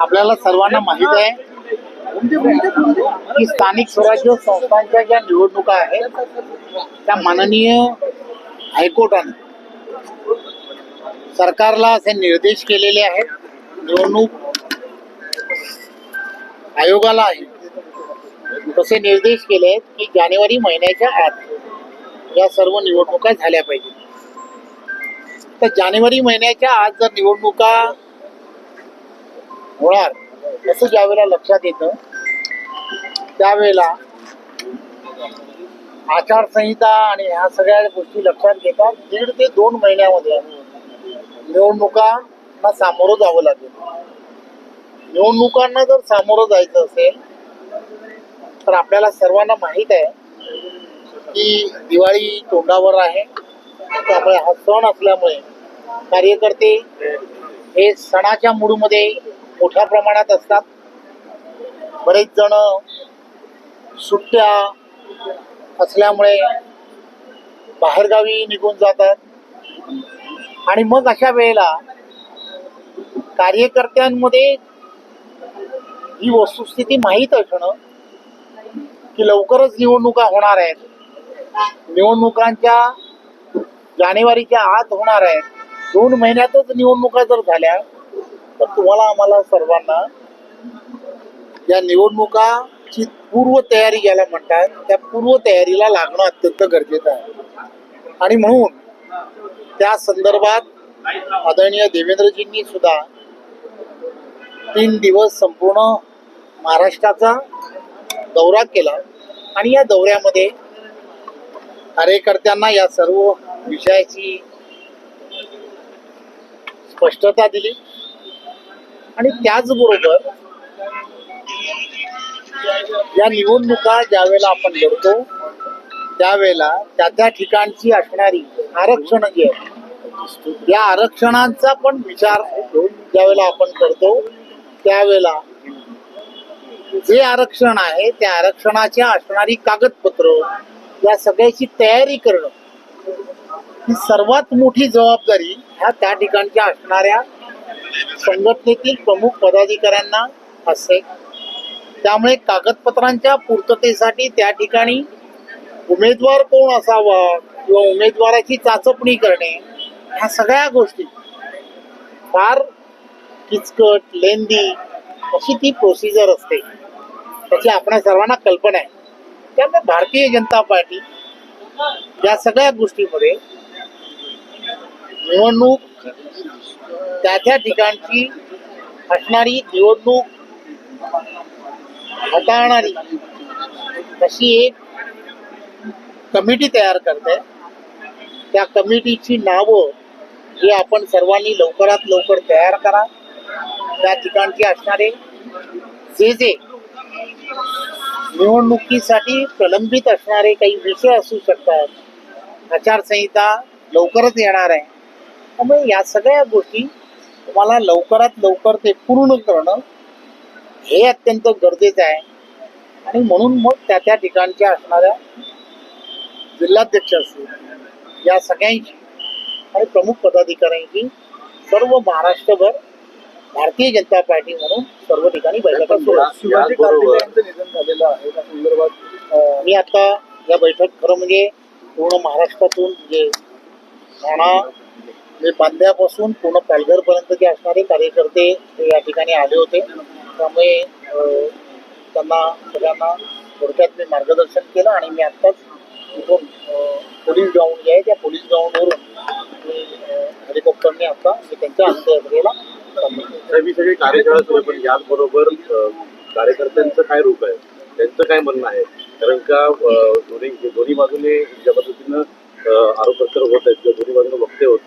आपल्याला सर्वांना माहीत आहे की स्थानिक स्वराज्य संस्थांच्या ज्या निवडणुका आहेत त्या माननीय हायकोर्टाने सरकारला असे निर्देश केलेले आहेत. निवडणूक आयोगाला आहे. तसे निर्देश केले आहेत की जानेवारी महिन्याच्या आत या सर्व निवडणुका झाल्या पाहिजेत तर जानेवारी महिन्याच्या आत जर निवडणुका होणार. असं ज्यावेळेला लक्षात येतं. त्यावेळेला आचारसंहिता आणि ह्या सगळ्या गोष्टी लक्षात घेतात दीड ते दोन महिन्यामध्ये निवडणुकांना सामोरं जावं लागेल. निवडणुकांना जर सामोरं जायचं असेल तर आपल्याला सर्वांना माहीत आहे की दिवाळी तोंडावर आहे. त्यामुळे हा सण असल्यामुळे कार्यकर्ते हे सणाच्या मूडमध्ये मोठ्या प्रमाणात असतात. बरेच जण सुट्ट्या असल्यामुळे बाहेरगावी निघून जातात. आणि मग अशा वेळेला कार्यकर्त्यांमध्ये ही वस्तुस्थिती माहीत असणं की लवकरच निवडणुका होणार आहेत. निवडणुकांच्या जानेवारीच्या आत होणार आहेत. दोन महिन्यातच निवडणुका जर झाल्या तर तुम्हाला आम्हाला सर्वांना या निवडणुकाची पूर्व तयारी ज्याला म्हणतात. त्या पूर्व तयारीला लागणं अत्यंत गरजेचं आहे. आणि म्हणून त्या संदर्भात आदरणीय देवेंद्रजींनी सुद्धा तीन दिवस संपूर्ण महाराष्ट्राचा दौरा केला. आणि या दौऱ्यामध्ये कार्यकर्त्यांना या सर्व विषयाची स्पष्टता दिली. आणि त्याचबरोबर या निवडणुका ज्यावेळेला आपण लढतो त्यावेळेला त्या त्या ठिकाणची असणारी आरक्षण जी आहे या आरक्षणांचा पण विचार ज्यावेळेला आपण करतो त्यावेळेला जे आरक्षण आहे त्या आरक्षणाची असणारी कागदपत्र या सगळ्याची तयारी करणं ही सर्वात मोठी जबाबदारी ह्या त्या ठिकाणच्या असणाऱ्या संघटनेतील प्रमुख पदाधिकाऱ्यांना असते त्यामुळे कागदपत्रांच्या पूर्ततेसाठी त्या ठिकाणी उमेदवार कोण असावा किंवा उमेदवाराची चाचपणी करणे ह्या सगळ्या गोष्टी. फार किचकट लेंदी अशी ती प्रोसिजर असते. त्याची आपल्या सर्वांना कल्पना आहे. त्यामुळे भारतीय जनता पार्टी या सगळ्या गोष्टीमध्ये निवडणूक त्या त्या ठिकाणची असणारी निवडणूक हाताळणारी अशी एक कमिटी तयार करते. त्या कमिटीची नावं हे आपण सर्वांनी लवकरात लवकर तयार करा. त्या ठिकाणचे असणारे जे जे निवडणुकीसाठी प्रलंबित असणारे काही विषय असू शकतात आचारसंहिता लवकरच येणार आहे. त्यामुळे या सगळ्या गोष्टी तुम्हाला लवकरात लवकर ते पूर्ण करणं हे अत्यंत गरजेचं आहे. आणि म्हणून मग त्या त्या ठिकाणच्या असणाऱ्या जिल्हाध्यक्ष असतील या सगळ्यांची आणि प्रमुख पदाधिकाऱ्यांची सर्व महाराष्ट्रभर भारतीय जनता पार्टी म्हणून सर्व ठिकाणी बैठका मी आता या बैठक खरं म्हणजे पूर्ण महाराष्ट्रातून म्हणजे ठाणा म्हणजे बांध्यापासून पूर्ण पालघरपर्यंतचे असणारे कार्यकर्ते या ठिकाणी आले होते. त्यामुळे त्यांना सगळ्यांना थोडक्यात मी मार्गदर्शन केलं आणि मी आत्ताच इथून पोलीस ग्राउंड जे आहे त्या पोलीस ग्राउंडवरून मी हेलिकॉप्टरने आता मी त्यांच्या अंत्ययात्रेला साहेब, सगळी कार्यशाळा सुरू आहे पण याचबरोबर कार्यकर्त्यांचं काय रूप आहे? त्यांचं काय म्हणणं आहे? कारण का दोन्ही दोन्ही बाजूने ज्या पद्धतीनं आरोप प्रत्यारोप होत आहेत किंवा दोन्ही बाजूने वक्ते होत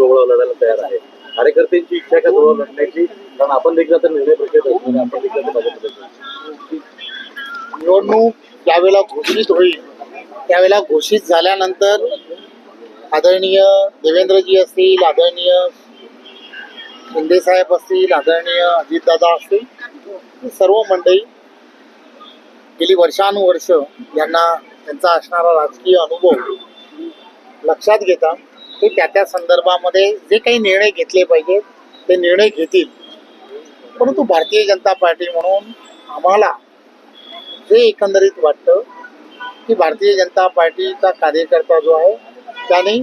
सोहळा लढायला तयार आहे. कार्यकर्त्यांची इच्छा का सोहळा लढण्याची कारण आपण देखील आता निर्णय प्रक्रियेत असतो आणि आपण देखील आता भाजपमध्ये निवडणूक ज्यावेळेला घोषित होईल त्यावेळेला घोषित झाल्यानंतर आदरणीय देवेंद्रजी असतील आदरणीय शिंदेसाहेब असतील आदरणीय अजितदादा असतील सर्व मंडळी गेली वर्षानुवर्ष यांना त्यांचा असणारा राजकीय अनुभव लक्षात घेता ते त्या त्या संदर्भामध्ये जे काही निर्णय घेतले पाहिजेत ते निर्णय घेतील. परंतु भारतीय जनता पार्टी म्हणून आम्हाला जे एकंदरीत वाटतं की भारतीय जनता पार्टीचा कार्यकर्ता जो आहे त्याने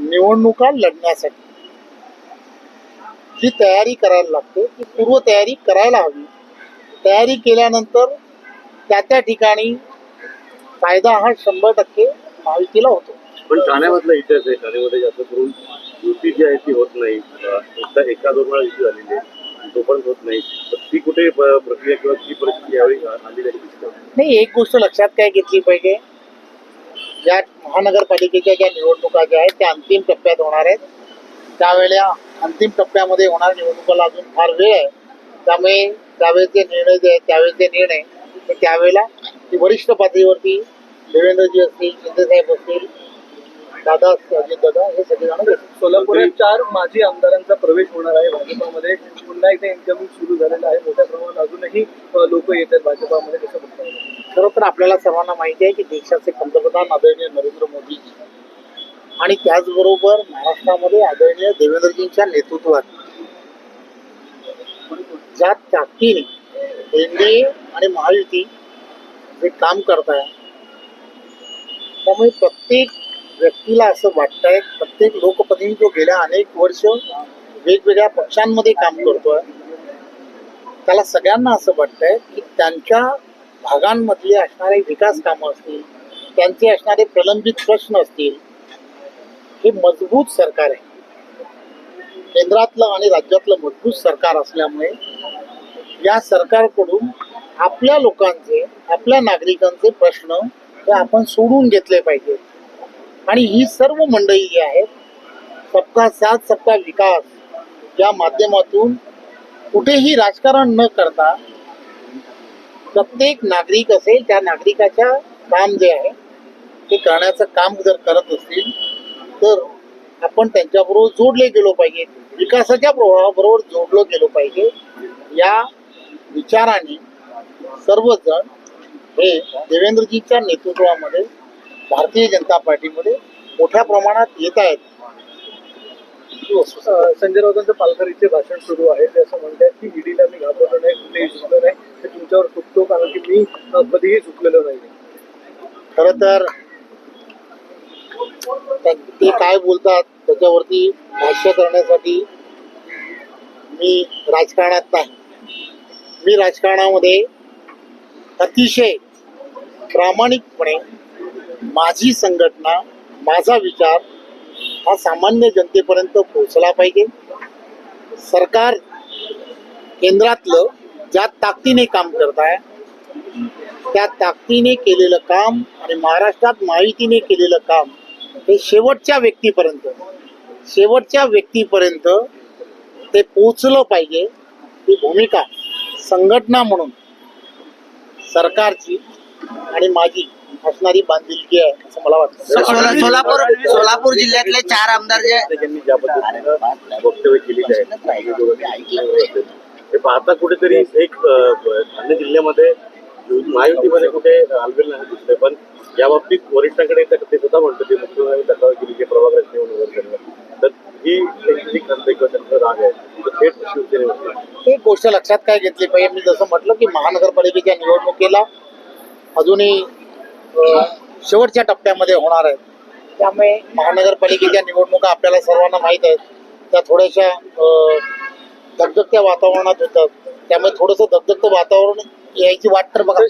निवडणुका लढण्यासाठी जी तयारी करायला लागते ती पूर्व तयारी करायला हवी. तयारी केल्यानंतर त्या त्या ठिकाणी फायदा हा शंभर टक्के महायुतीला होतो. पण ठाण्यामधला इतिहास आहे. ठाण्यामध्ये जास्त करून युती जी आहे ती होत नाही. एकदा एका दोन वेळा युती झालेली आहे. तो पण होत नाही. ती कुठे प्रक्रिया किंवा ती परिस्थिती यावेळी आलेली आहे नाही. एक गोष्ट लक्षात काय घेतली पाहिजे? या महानगरपालिकेच्या ज्या निवडणुका ज्या आहेत त्या अंतिम टप्प्यात होणार आहेत. त्यावेळेला अंतिम टप्प्यामध्ये होणार निवडणुकाला अजून फार वेळ आहे. त्यामुळे त्यावेळेचे निर्णय जे आहेत त्यावेळेचे निर्णय त्यावेळेला ती वरिष्ठ पातळीवरती देवेंद्रजी असतील शिंदेसाहेब असतील दादा अजित दादा हे सगळेजण. सोलापुरात चार माजी आमदारांचा प्रवेश होणार आहे भाजपामध्ये. पुन्हा एकदा इन्कमिंग सुरू झालेलं आहे. मोठ्या प्रमाणात अजूनही लोक येत आहेत भाजपामध्ये. कसं येईल? खरं तर आपल्याला सर्वांना माहिती आहे की देशाचे पंतप्रधान आदरणीय नरेंद्र मोदीजी आणि त्याचबरोबर महाराष्ट्रामध्ये आदरणीय देवेंद्रजींच्या नेतृत्वात ज्या ताकदीने एनडीए आणि महायुती जे काम करत आहे त्यामुळे प्रत्येक व्यक्तीला असं वाटतंय प्रत्येक लोकप्रतिनिधी जो गेल्या अनेक वर्ष वेगवेगळ्या पक्षांमध्ये काम करतोय त्याला सगळ्यांना असं वाटतंय की त्यांच्या भागांमधले असणारे विकास कामं असतील त्यांचे असणारे प्रलंबित प्रश्न असतील हे मजबूत सरकार आहे. केंद्रातलं आणि राज्यातलं मजबूत सरकार असल्यामुळे या सरकारकडून आपल्या लोकांचे आपल्या नागरिकांचे प्रश्न हे आपण सोडून घेतले पाहिजेत. आणि ही सर्व मंडळी जी आहेत सबका साथ सबका विकास या माध्यमातून कुठेही राजकारण न करता प्रत्येक नागरिक असेल त्या नागरिकाच्या काम जे आहे ते करण्याचं काम जर करत असतील तर आपण त्यांच्याबरोबर जोडले गेलो पाहिजे. विकासाच्या प्रभावाबरोबर जोडलो गेलो पाहिजे. या विचाराने सर्वजण हे देवेंद्रजीच्या नेतृत्वामध्ये भारतीय जनता पार्टीमध्ये मोठ्या प्रमाणात येत आहेत. संजय राऊतांचं पालघर इथे भाषण सुरू आहे. ते असं म्हणतात की ईडीला मी घाबरलो नाही कुठेही झुकलो नाही. ते तुमच्यावर चुकतो कारण की मी कधीही झुकलेलो नाही. खर तर ते काय बोलतात त्याच्यावरती भाष्य करण्यासाठी मी राजकारणात नाही. मी राजकारणामध्ये अतिशय प्रामाणिकपणे माझी संघटना माझा विचार हा सामान्य जनतेपर्यंत पोहोचला पाहिजे. सरकार केंद्रातलं ज्या ताकदीने काम करत आहे त्या ताकदीने केलेलं काम आणि महाराष्ट्रात माहितीने केलेलं काम हे शेवटच्या व्यक्तीपर्यंत शेवटच्या व्यक्तीपर्यंत ते पोचलं पाहिजे ही भूमिका संघटना म्हणून सरकारची. आणि माझी असणारी बांधिलकी आहे असं मला वाटतं. सोला- सोलापूर सोलापूर जिल्ह्यातले चार आमदार जे त्यांनी ज्या पद्धतीनं वक्तव्य केलेली आहे. ते पाहता कुठेतरी एक अन्य जिल्ह्यामध्ये महायुतीमध्ये कुठे हलवेल नाही दिसतंय पण या बाबतीत वरिष्ठांकडे ते स्वतः म्हणतो ते मुख्यमंत्री तक्रार केली की प्रभाग रचने वगैरे तर ही किंवा त्यांचा राग आहे. थेट एक गोष्ट लक्षात काय घेतली पाहिजे? मी जसं म्हटलं की महानगरपालिकेच्या निवडणुकीला अजूनही अ, शेवटच्या टप्प्यामध्ये होणार आहेत. त्यामुळे महानगरपालिकेच्या निवडणुका आपल्याला सर्वांना माहीत आहेत. त्या थोड्याशा अ, धगधगत्या वातावरणात होतात. त्यामुळे थोडंसं धगधगतं वातावरण यायची वाट तर बघा.